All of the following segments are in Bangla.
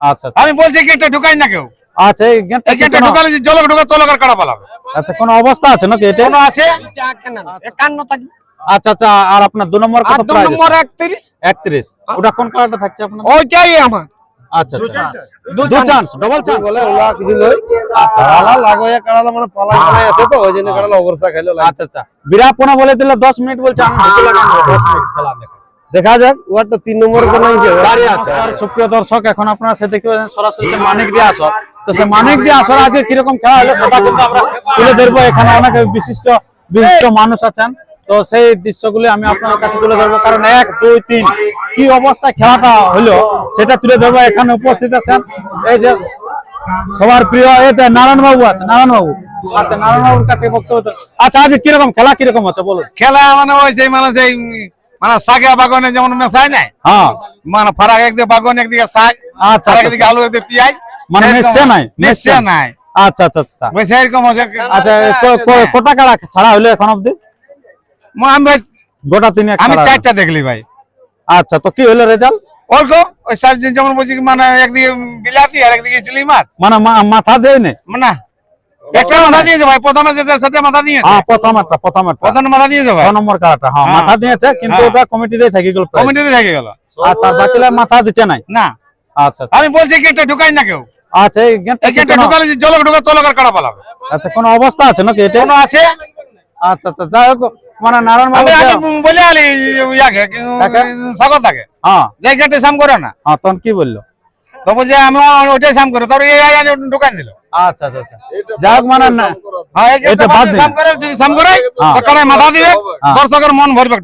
আচ্ছা আচ্ছা। আমি বলছি গেটটা ঢুকাই না কেউ। আচ্ছা এই গেটটা এই কি গেটটা কোনো- ঢুকালে যে জলক ঢুকা তলকার কাটা পালাবে। আচ্ছা কোনো অবস্থা আছে নাকি এটা কোনো আছে? একান্ন থাকবে। আচ্ছা আচ্ছা আর আপনার দু নম্বর আর কত দু নম্বর একত্রিশ। একত্রিশ। ওটা কোন কালারটা থাকছে আপনার? ওইটাই আমার। আচ্ছা দু চান্স ডবল চান্স বলে ওলা কিছু মানে আছে তো ওই জন্য কাড়ালা অবস্থা খাইলো আচ্ছা আচ্ছা। বিরাপনা বলে দিলে দশ মিনিট বলছে আমি ঢুকে লাগাই দশ মিনিট খেলা দেখা। দেখা যাক ওয়ারটা তিন নম্বর যে আছে। সুপ্রিয় দর্শক এখন আপনারা সে দেখতে পাচ্ছেন সরাসরি সে মানিক দিয়ে আসর। তো সে মানিক দিয়ে আসর আজকে কীরকম খেলা হলো সেটা কিন্তু আমরা তুলে ধরবো। এখানে অনেক বিশিষ্ট বিশিষ্ট মানুষ আছেন। তো সেই দৃশ্যগুলি আমি আপনার কাছে তুলে ধরবো। কারণ এক দুই তিন কি অবস্থা খেলাটা হলো সেটা তুলে ধরবো। এখানে উপস্থিত আছেন এই যে সবার প্রিয় এতে নারায়ণ বাবু আছে। নারায়ণ বাবু আচ্ছা নারায়ণ বাবুর কাছে বক্তব্য আচ্ছা আজ কীরকম খেলা কীরকম হচ্ছে বলুন। খেলা মানে ওই সেই মানে সেই মানে শাকে বাগানে যেমন মেশায় নাই হ্যাঁ। মানে ফারাক একদিকে বাগান একদিকে শাক আচ্ছা আচ্ছা, একদিকে আলু একদিকে পেঁয়াজ মানে মিশছে নাই? মিশছে নাই। আচ্ছা আচ্ছা আচ্ছা। সেরকম হচ্ছে আচ্ছা ক- ক- কটা কাড়া ছাড়া হলো এখন অব্দি ম- আমি ভাই গোটা তিন আমি চারটা দেখলি ভাই। আচ্ছা তো কি হলো রেজাল্ট? ওরকম ওই সার্জিন যেমন বলছি মানে একদিকে বিলাতি আর একদিকে চিলি মাছ। মানে মাথা দেয় নে না একটা মাথা দিয়েছে ভাই প্রথমে যেটা সেটা মাথা দিয়েছে। হ্যাঁ প্রথম একটা প্রথম একটা। প্রথম মাথা দিয়েছে ভাই। ছ নম্বর কাড়াটা হ্যাঁ হ্যাঁ। মাথা দিয়েছে কিন্তু। ওটা কমিটিতেই থাকি গেল প্রাইজ। থেকে গেল। আচ্ছা বাকিলা মাথা দিচ্ছে নাই? না। আচ্ছা আচ্ছা। আমি বলছি ঢুকাই না কেউ। আচ্ছা এই গেটটা ঢুকালে যে জলক ঢুকা তলকার কাটা পালাবে। আচ্ছা কোনো অবস্থা আছে নাকি এটা কোনো আছে? আচ্ছা আচ্ছা যাই হোক মানে নারায়ণ বাবু আমি বলে আলি ইয়াকে? স্বাগত থাকে হ্যাঁ। যে গেটে সাম করে না। হ্যাঁ তখন কি বলল? তো বলছে আমি ওইটাই সাম করে তারপরে ঢুকান দিল। আচ্ছা আচ্ছা আচ্ছা। মানে না। হ্যাঁ এটা বাদ বাদ সাম করে যদি সাম করে হ্যাঁ। মাথা দিবে হ্যাঁ। দর্শকের মন ভরবে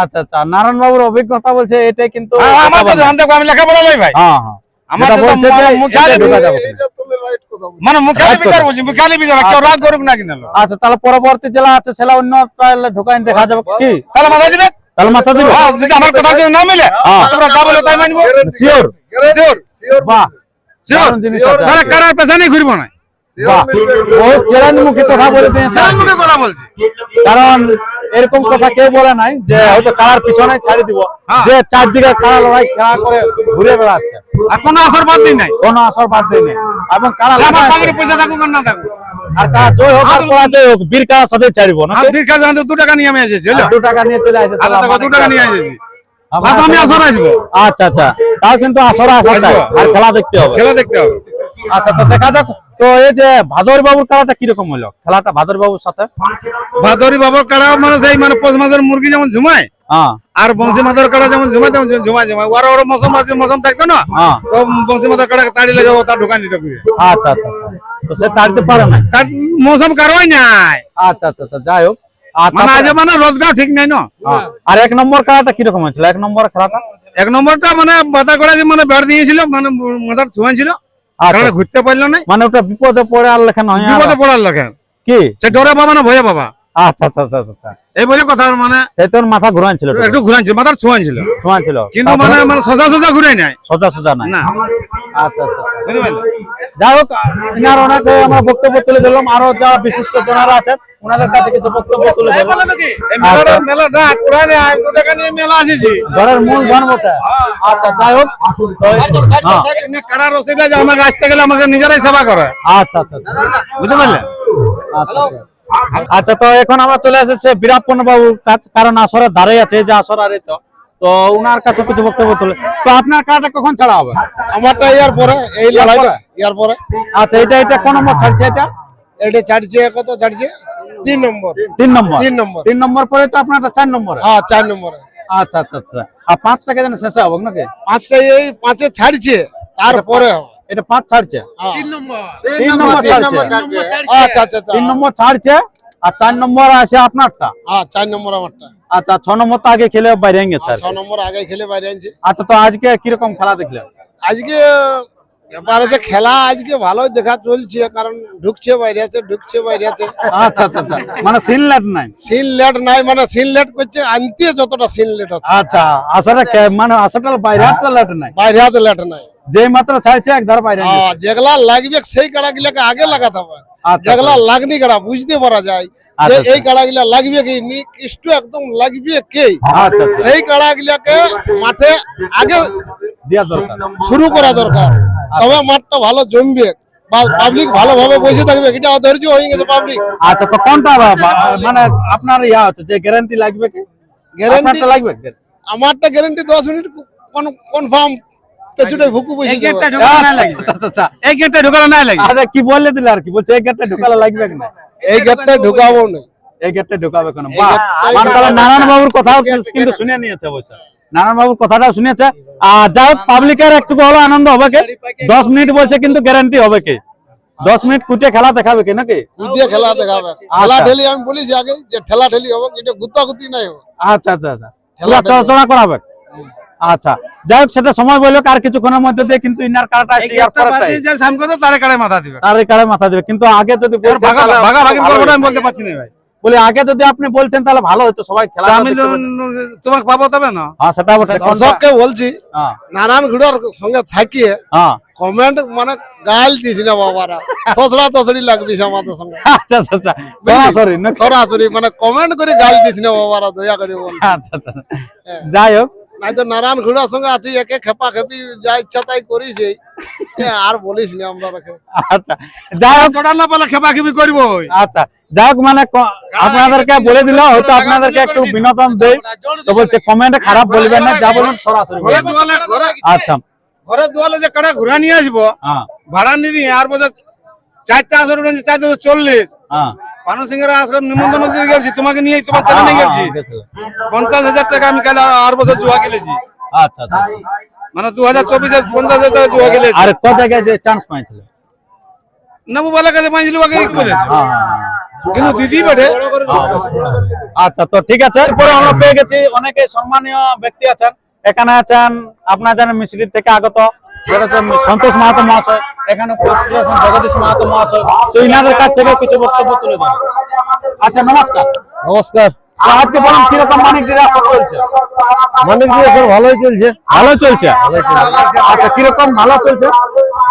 আচ্ছা আচ্ছা। নারায়ণ বাবুর অভিজ্ঞতা বলছে কিন্তু হ্যাঁ, আমার সাথে আমি লই ভাই। হ্যাঁ হ্যাঁ। আমার মানে ঢোকা যাবে। এটা। মানে মুখালি বিচার বলছি মুখালি বিচার কেউ রাগ করুক না কিনা আচ্ছা তাহলে পরবর্তী জেলা আছে সেটা অন্য ঢোকাইন দেখা যাবে কি? তাহলে মাথা দিবে? তাহলে মাথা দিবে। হ্যাঁ যদি আমার কথা যদি না মিলে। তোমরা যা বলে তাই মানবো? শিওর শিওর Sure, বাহ। তাহলে কারার পেছনে ঘুরবো না। কথা বলে দিয়েছে মুখে কথা বলছি। কারণ এরকম কথা কেউ বলে নাই যে হয়তো কারার পিছনে ছাড়ি দিব। হ্যাঁ। যে চারদিকে কারা লড়াই খেলা করে ঘুরে বেড়াচ্ছে। আর কোনো আসর বাদ দিন নাই। কোনো আসর বাদ এবং সে আমার লাগাচ্ছে। পাখির পয়সা থাকুক না থাকুক। আর কারা জয় হোক আর পরাজয় হোক বীর কারার সাথে ছাড়িব না। আমি দীর্ঘ দু টাকা নিয়ে আমি এসেছি দু টাকা নিয়ে চলে আসে দু টাকা নিয়ে এসেছি। আমি আসর আসব? আচ্ছা আচ্ছা। তাও কিন্তু আসর আর খেলা দেখতে হবে। খেলা দেখতে হবে। আচ্ছা তো দেখা যাক। তো এই যে ভাদর বাবুর খেলাটা কীরকম হলো? খেলাটা ভাদর বাবুর সাথে? ভাদরি বাবা কাড়া মানে সেই মানে পৌষ মাসের মুরগি যেমন ঝুমায় হ্যাঁ। আর বংশী মাদার কাড়া যেমন ঝুমায় তেমন ঝুমায় ঝুমায় ওর ওর মৌসুম আছে মৌসুম থাকতো না? হ্যাঁ। তো বংশী মাদার কাড়া তাড়িলে যাব তার দোকান দিতে ঘুরে। আচ্ছা আচ্ছা তো সে তাড়তে পারে না তার মৌসুম কারোই নাই। আচ্ছা আচ্ছা আচ্ছা যাই হোক। মানে আজ মানে রোজগার ঠিক নাই না? হ্যাঁ। আর এক নম্বর খেলাটা কীরকম হয়েছিল? এক নম্বর খেলাটা? এক নম্বরটা মানে বাতা করা যে মানে বেড় দিয়েছিল মানে মাথার ছুঁয়া ছিল। আচ্ছা ঘুরতে পারল না? মানে ওটা বিপদে পড়ে আর লেখা নয় বিপদে পড়ার লেখা। কি? সে ডরে বাবা না ভয়ে বাবা। আচ্ছা আচ্ছা আচ্ছা আচ্ছা এই বলে কথা মানে মাথা ঘুরান ছিল একটু মাথার ছিল। ছিল। কিন্তু মানে মানে সোজা সোজা ঘুরে নাই। সোজা সোজা নাই। না। আচ্ছা আচ্ছা। যাই হোক ইনার আমরা বক্তব্য তুলে দিলাম আরও যারা বিশিষ্ট জনারা আছেন ওনাদের কাছে কিছু বক্তব্য তুলে দেবো মেলা ডাক কোড়া নেই আমি দু টাকা নিয়ে মেলা আসিছি। ঘরের মূল জন্মটা আচ্ছা যাই হোক। তো এই- হ্যাঁ, এমনি কারা রসিদা যে আমাকে আসতে গেলে আমাকে নিজেরাই সেবা করে। আচ্ছা আচ্ছা আচ্ছা। বুঝতে পারলে আচ্ছা, আচ্ছা। তো এখন আমরা চলে এসেছি বিরাপন বাবুর কাছে কারণ আসরের ধারে আছে যে আসর আর তো। তো উনার কাছে কিছু বক্তব্য তুলে তো আপনার কাটা কখন ছাড়া হবে? আমারটা ইয়ার পরে এই লড়াইটা ইয়ার পরে। আচ্ছা এটা এটা কোন নম্বর ছাড়ছে এটা? এটা ছাড়ছে কত ছাড়ছে? তিন নম্বর। তিন নম্বর? তিন নম্বর। তিন নম্বর পরে তো আপনারটা চার নম্বর। হ্যাঁ চার নম্বর। আচ্ছা আচ্ছা আচ্ছা। আর পাঁচ টাকা যেন শেষে হবে নাকি? পাঁচটা এই পাঁচে ছাড়ছে তারপরে হবে। এটা পাঁচ ছাড়ছে। হ্যাঁ। তিন নম্বর। আচ্ছা আচ্ছা আচ্ছা। তিন নম্বর ছাড়ছে আর চার নম্বর আছে আপনারটা। হ্যাঁ চার নম্বর আমারটা। আচ্ছা ছ নম্বর তো আগে খেলে বাইরে গেছে ছ নম্বর আগে খেলে বাইরে আনছে আচ্ছা তো আজকে কীরকম খেলা দেখলেন? আজকে ব্যাপার আছে খেলা আজকে ভালোই দেখা চলছে কারণ ঢুকছে বাইরে আছে ঢুকছে বাইরে আছে। আচ্ছা আচ্ছা আচ্ছা। মানে সিনলেট নাই? সিন লেট নাই মানে সিন লেট করছে আনতে যতটা সিন লেট আছে। আচ্ছা আসলে মানে আসলে বাইরে হাতটা লেট নাই? বাইরে হাতে লেট নাই। যে মাত্র ছাড়ছে এক ধার বাইরে হ্যাঁ যেগুলা লাগবে সেই কাড়া গুলাকে আগে লাগাতে হবে। আচ্ছা যেগুলা লাগনি কাড়া বুঝতে পারা যায় যে আচ্ছা, এই কাড়া গুলা লাগবে কি নিকৃষ্ট একদম লাগবে কে? আচ্ছা আচ্ছা। সেই কাড়া গুলাকে মাঠে আগে দেওয়া দরকার। শুরু করা দরকার। তবে মাঠটা ভালো জমবে। বা পাবলিক ভালোভাবে বসে থাকবে এটা অধৈর্য হয়ে গেছে পাবলিক আচ্ছা তো কোনটা মানে আপনার ইয়া হচ্ছে যে গ্যারান্টি লাগবে কি? গ্যারান্টি লাগবে? আমারটা গ্যারান্টি দশ মিনিট কোন কনফার্ম পেছনে ভুকু বসে এই গেটটা। ঢোকানো না আচ্ছা, আচ্ছা, আচ্ছা। এই গেটটা ঢোকানো না লাগবে। আচ্ছা কি বললে দিলে আর কি? বলছে এই গেটটা ঢুকালে লাগবে কি না? এই গেটটা ঢুকাবো না। এই গেটটা ঢুকাবে কেন? বাহ মানে নারায়ণ বাবুর কথাও কিন্তু- শুনে নিয়েছে অবশ্য। নারায়ণ বাবুর কথাটাও শুনেছে। আর যা হোক পাবলিকের একটু হলো আনন্দ হবে কি? দশ মিনিট বলছে কিন্তু গ্যারান্টি হবে কি? দশ মিনিট কুটে খেলা দেখাবে কি নাকি? খেলা দেখাবে। খেলা ঠেলি আমি বলেছি আগে যে ঠেলা ঠেলি হবে এটা গুত্তা গুত্তি নাই হবে। আচ্ছা আচ্ছা আচ্ছা। খেলা করাবে আচ্ছা। যাই হোক সেটা সময় বলল আর কিছুক্ষণের মধ্যে দিয়ে কিন্তু ইনার শেয়ার তারে কাড়ে মাথা দিবে। তার কারে মাথা দেবে। কিন্তু আগে যদি ভাগা না আমি বলতে পারছি না ভাই। বলি আগে যদি আপনি বলতেন তাহলে ভালো হতো সবাই খেলা আমি তোমাকে পাবো তবে না? হ্যাঁ সেটা বটে। কোনটা? বলছি হ্যাঁ। নারায়ণ গুড়ার সঙ্গে থাকিয়ে হ্যাঁ। কমেন্ট মানে গাল দিছি না বাবারা। তসড়া তসড়ি লাগবি আমাদের সঙ্গে। আচ্ছা আচ্ছা আচ্ছা। সরাসরি সরাসরি মানে কমেন্ট করে গাল দিছি না বাবারা দয়া করে বল আচ্ছা আচ্ছা। যাই হোক নাই তো নারায়ণ ঘুড়ার সঙ্গে আছি একে খেপা খেপি যা ইচ্ছা তাই করিস। আর বলিস না আমরা রাখে আচ্ছা যাই হোক। না পালে খেপা খেপি করব আচ্ছা যাই হোক মানে আপনাদেরকে বলে দিল হয়তো আপনাদেরকে একটু বিনোদন দেই। তো বলছে কমেন্টে খারাপ বলবেন না যা বলুন সরাসরি ঘরে ঘরে আচ্ছা। ঘরে দুয়ালে যে কাড়া ঘুরা নিয়ে আসব হ্যাঁ। ভাড়া নিয়ে আর বোঝা চারটা আসর উঠেছে চার দুশো চল্লিশ। হ্যাঁ। পানু সিংহের আসর নিমন্ত্রণ দিয়ে গেছি তোমাকে নিয়ে তোমার ছেলে নিয়ে গেছি হ্যাঁ, পঞ্চাশ হাজার টাকা আমি কাল আর বছর জুয়া খেলেছি। আচ্ছা আচ্ছা মানে দু হাজার চব্বিশে পঞ্চাশ হাজার টাকা জুয়া খেলেছি। আর ক জায়গায় যে চান্স পাইছিল? নেবু বলে কাছে কি বলেছে? হ্যাঁ, হ্যাঁ, কিন্তু দিদি বেটে। হ্যাঁ। আচ্ছা তো ঠিক আছে এরপরে আমরা পেয়ে গেছি। অনেকে সম্মানীয় ব্যক্তি আছেন। এখানে আছেন আপনার জানেন মিশ্রি থেকে আগত। সন্তোষ মাহাতো মহাশয়। এখানে উপস্থিত আছেন জগদীশ মাহাতো মহাশয়। তো ইনাদের কাছ থেকে কিছু বক্তব্য তুলে ধরেন আচ্ছা নমস্কার। নমস্কার। আজকে বলুন কীরকম মানিক চলছে? ভালোই চলছে। ভালো চলছে? আচ্ছা কীরকম ভালো চলছে?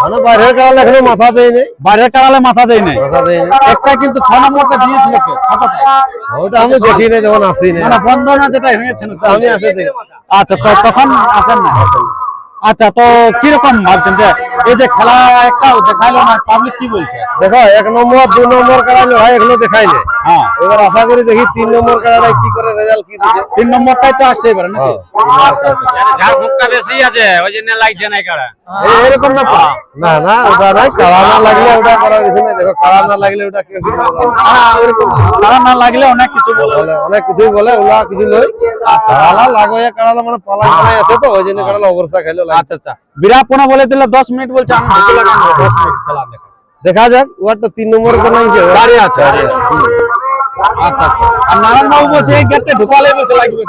মানে বাইরের এখনও মাথা দেয়নি বাইরের কারালে মাথা দেয় নাই? মাথা দেয়নি একটা কিন্তু ছ নম্বরটা দিয়েছিল কে? ওটা আমি দেখি নাই যখন আসি নাই। মানে বন্ধনা যেটা আমি আসি আচ্ছা তখন আসেন না। আচ্ছা তো কীরকম ভাবছেন যে এই যে খেলা একটা দেখাইলো না পাবলিক কি বলছে? দেখো এক নম্বর দু নম্বর কারণে ভাই এগুলো দেখাইলে। হ্যাঁ। এবার আশা করি দেখি তিন নম্বর কাড়াটাই কি করে রেজাল্ট কি দিচ্ছে তিন নম্বরটাই তো আসছে এবারে নাকি? হ্যাঁ। ঝাড়ফুঁকটা বেশি আছে ওই জন্য লাগছে না কারা এই- এরকম ব্যাপার না না ওটা নাই। কাড়া না লাগলে ওটা করার কিছু নেই দেখো কাড়া না লাগলে ওটা কেউ কিছু না। হ্যাঁ, খারাপ না লাগলে অনেক কিছু বলে। অনেক কিছুই বলে ওলা কিছু নয়। কাড়ালা লাগোয়া কাড়ালা মানে পালাই আছে তো ওই জন্য কাড়ালা অবস্থা খাইলো আচ্ছা আচ্ছা। বিরাপনা বলে দিলে দশ মিনিট বলছে আমি দশ মিনিট খেলা দেখা যাক ওয়ারটা তিন নম্বরে তো নাই আছে আচ্ছা আচ্ছা। আর নারায়ণ বাবু বলছে এই গেটে ঢুকালে বসে লাগবে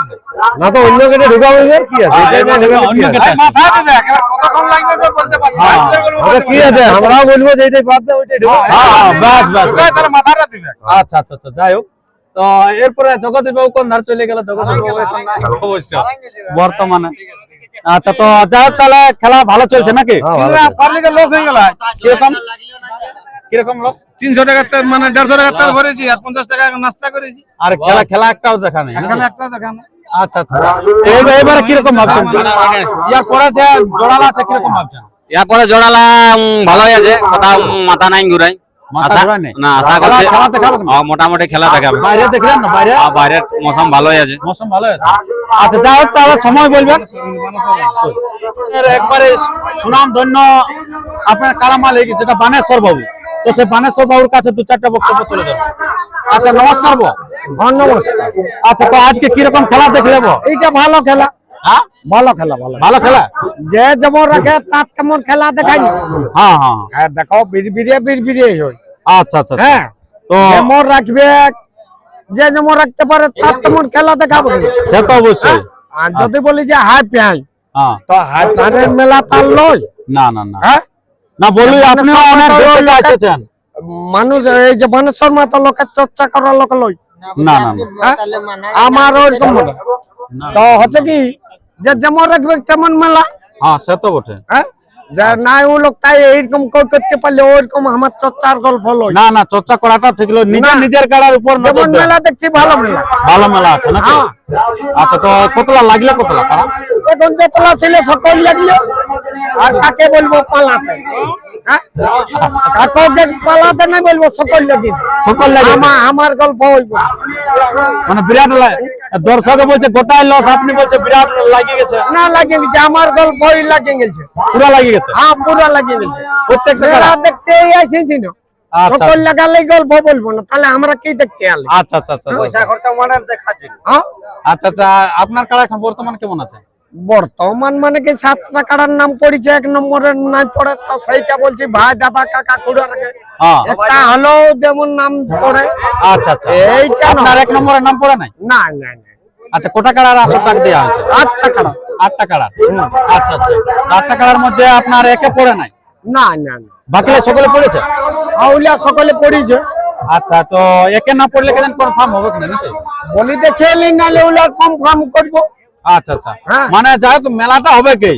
না তো অন্য গেটে ঢুকাবো এবার কি আছে? এটা এবার ঢুকালে কি অন্য গেটে। মাথা দেবে একেবারে কতক্ষণ লাগবে তো বলতে পারছি না। আজকের গল্প ওটা বলতে কি আছে? আমরাও বলব যে এইটাই বাদ দে ওইটাই ঢুকাবো হ্যাঁ হ্যাঁ ব্যাস ব্যাস তাহলে মাথাটা দিবে। আচ্ছা আচ্ছা আচ্ছা যাই হোক। তো এরপরে জগদীশ বাবু কোন ধার চলে গেল? জগদীশ বাবু অবশ্য বর্তমানে। আচ্ছা তো যাই হোক তাহলে খেলা ভালো চলছে নাকি? হ্যাঁ, লস হয়ে গেল। কীরকম লোক? তিনশো টাকা মানে দেড়শো টাকা তেল ভরেছি আর পঞ্চাশ টাকা নাস্তা করেছি। আর খেলা খেলা একটাও দেখা নেই এখানে একটা দেখা আচ্ছা আচ্ছা। এবারে কীরকম ভাবছেন? ইয়ার পরে যে জোড়ালা আছে কীরকম ভাবছেন? এরপরে জোড়ালা ভালোই আছে কথা মাথা নাই ঘুরাই। মাথা আশা- ঘোরায় নাই? না আশা খেলা- করছি খেলা দেখাবে না? হ্যাঁ, মোটামুটি খেলা দেখাবে বাইরে দেখলেন না বাইরে? বাইরের মৌসুম ভালোই আছে। মৌসুম ভালো আছে। আচ্ছা যাই হোক তাহলে সময় বলবেন। একবারে সুনাম ধন্য আপনার কারা মালিক যেটা বানেশ্বর বাবু। তো সেই বানেশ্বর বাবুর কাছে দু চারটা বক্তব্য তুলে দেবো আচ্ছা নমস্কার বো নমস্কার। আচ্ছা তো আজকে কীরকম খেলা দেখলে বো এইটা ভালো খেলা। হ্যাঁ? ভালো খেলা ভালো ভালো খেলা? যে যেমন রাখে তার তেমন খেলা দেখাই না। হ্যাঁ হ্যাঁ। হ্যাঁ দেখো বিড়বিড়ে বিড়বিড়ে হয়। আচ্ছা আচ্ছা আচ্ছা। হ্যাঁ তো যেমন রাখবে যে যেমন রাখতে পারে তার তেমন খেলা দেখাবো। সে তো অবশ্যই। আর যদি বলি যে হাই প্যাঁই হ্যাঁ। তো হাই প্যাঁটের মেলা তার লয়। না না না। হ্যাঁ? না বলি আপনি অনেক দূর এসেছেন মানুষ এই যে মানেশ্বর মাতা লোকের চর্চা করার লোক লই না না। হ্যাঁ? আমার ওইরকম না। তো হচ্ছে কি যে যেমন রাখবে তেমন মেলা হ্যাঁ সে তো বটে হ্যাঁ যে নাই ও লোক তাই এইরকম করতে পারলে ওইরকম আমার চর্চার গল্প লয় না না চর্চা করাটা ঠিক হলো নিজের নিজের কাড়ার উপর যেমন মেলা দেখছি ভালো মেলা। ভালো মেলা আছে হ্যাঁ। আচ্ছা তো কতলা লাগল কতলা? এখন যতলা ছেলে সকল লাগল। আর কাকে বলব পালাতে। হ্যাঁ? পালাতে না বলব সকল। আমার গল্প হইব। মানে বিরাট লা- বলছে গোটাই লস আপনি বলছে বিরাট লাগিয়ে গেছে। না লাগিয়ে গেছে আমার গল্প লাগিয়ে গেছে। পুরা লাগিয়ে গেছে? হ্যাঁ পুরো লাগিয়ে গেছে। প্রত্যেকটা কাড়া? না। আচ্ছা। সকল লাগালে গল্প বলব না তাহলে আমরা কি দেখতে আলি? আচ্ছা আচ্ছা আচ্ছা। আচ্ছা। খরচা মানে দেখার জন্য হ্যাঁ? আচ্ছা আচ্ছা আপনার কাড়া এখন বর্তমান কেমন আছে? বর্তমান মানে কি সাতটা কাড়ার নাম পড়েছে এক নম্বরের নাই পড়ে তো সেইটা বলছি ভাই দাদা কাকা খুড়ার হ্যাঁ। একটা হলো যেমন নাম পড়ে। আচ্ছা আচ্ছা। এইটা আপনার এক নম্বরের নাম পড়ে নাই? না না না আচ্ছা কোটা কাড়ার আসর টাক দেওয়া হয়েছে? আটটা কাড়া। আটটা কাড়া। আচ্ছা আচ্ছা। আটটা কাড়ার মধ্যে আপনার একে পড়ে নাই? না না না বাকিরা সকলে পড়েছে? আউলিয়া সকলে পড়েছে। আচ্ছা তো একে না পড়লে কেন কনফার্ম হবে কিনা নাকি? বলি দেখে এলি নালে ওগুলা কম ফার্ম করব। আচ্ছা আচ্ছা। হ্যাঁ। মানে যাই হোক মেলাটা হবে কি?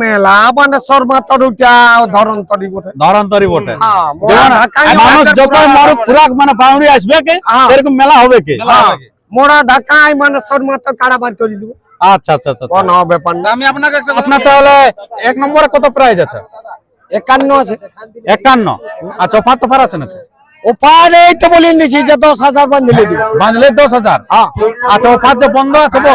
মেলা মানে শর্মা তরুটা ধরন তরি বটে। ধরন্তরি বটে। হ্যাঁ, যেমন ঢাকায় মানুষ যত মারুক খুরাক মানে আসবে কি? হ্যাঁ। সেরকম মেলা হবে কি? মোড়া ঢাকায় মানে শর্মা তো করে দিব। আচ্ছা আচ্ছা আচ্ছা কোন ব্যাপার না। আমি আপনাকে একটা আপনার তাহলে এক নম্বরে কত প্রাইজ আছে? একান্ন আছে। একান্ন? আচ্ছা অফার তো আছে নাকি? ওপার এই তো বলে দিছি যে দশ হাজার বান্ধিলে দিব। বাঁধলে দশ হাজার? হ্যাঁ। আচ্ছা অফার যে বন্ধ আছে তো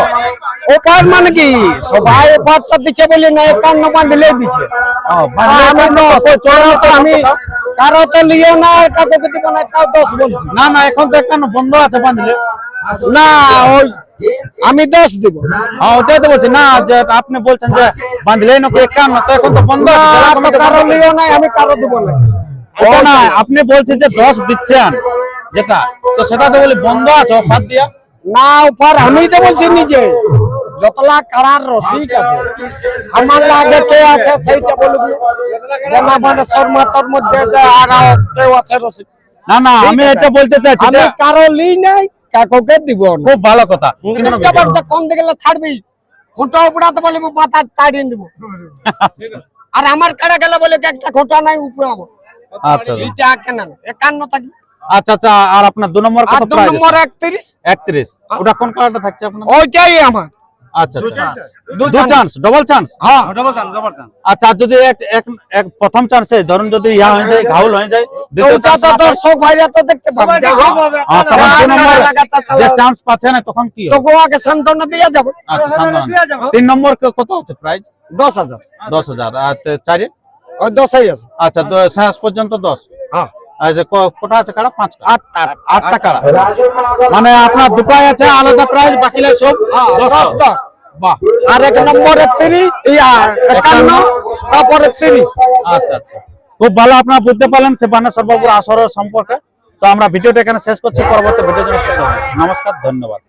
ওপার মানে কি? সবাই ওপারটা দিচ্ছে বলে না একান্ন বান্ধিলে দিছে আমি তো তো আমি কারও তো লিও না কাকে দিব না তাও দশ বলছি। না না এখন তো একান্ন বন্ধ আছে বাঁধলে না ওই আমি দশ দিব। হ্যাঁ ওটাই তো বলছি। না যে আপনি বলছেন যে বাঁধলে নাকি একান্ন তো এখন তো বন্ধ তো কারও লিও নাই আমি কারও দিব না না আপনি বলছেন যে দশ দিচ্ছেন। যেটা? তো সেটা তো বলি বন্ধ আছে অফার দিয়া? না ওপার আমি তো বলছি নিজে। যতলা কাড়ার রসিক আছে। আমার লাগে কে আছে সেইটা বলুন যেন মানে শর্মাতর মধ্যে যে আগাও কেউ আছে রসিক। না না আমি এটা বলতে চাইছি আমি কারও লি নাই কাকুকে দিব খুব ভালো কথা। কোন দিকে ছাড়বি। খুঁটা উপড়াতে বলে মাথা তাড়িয়ে দিব। আর আমার কাড়া গেলে বলে একটা খুঁটা নাই উপড়াবো আচ্ছা কেন? থাকবে। আচ্ছা আচ্ছা আর আপনার দু নম্বর কত দু প্রাইস নম্বর একত্রিশ। একত্রিশ। ওটা কোন কালারটা থাকছে আপনার? ওইটাই আমার। আচ্ছা আচ্ছা। দু চান্স ডবল চান্স হ্যাঁ। ডবল চান ডবল চান আচ্ছা যদি এক এক এক প্রথম চান্সে ধরুন যদি ইয়া হয়ে যায় ঘাউল হয়ে যায় ওটা তো দর্শক ভাইরা তো দেখতে পাবে। হ্যাঁ, হ্যাঁ, তখন। যে চান্স পাচ্ছে না তখন কি তো গোয়াকে সান্ত্বনা দিয়ে যাবে। আচ্ছা সান্ত্বনা। তিন নম্বর কত হচ্ছে প্রাইস দশ হাজার। দশ হাজার। আর চারে ওই দশই আছে। আচ্ছা শেষ পর্যন্ত দশ। হ্যাঁ। কটা আছে পাঁচটা। আটটা মানে আপনার দুটাই আছে আলাদা প্রাইস বাকিলা সব? হ্যাঁ, দশ। বাহ। আর এক নম্বরে তিরিশ একান্ন তারপরে তিরিশ। আচ্ছা আচ্ছা। খুব ভালো আপনারা বুঝতে পারলেন সে বানেশ্বর বাবুর আসর সম্পর্কে। তো আমরা ভিডিওটা এখানে শেষ করছি পরবর্তী ভিডিও জন্য নমস্কার ধন্যবাদ।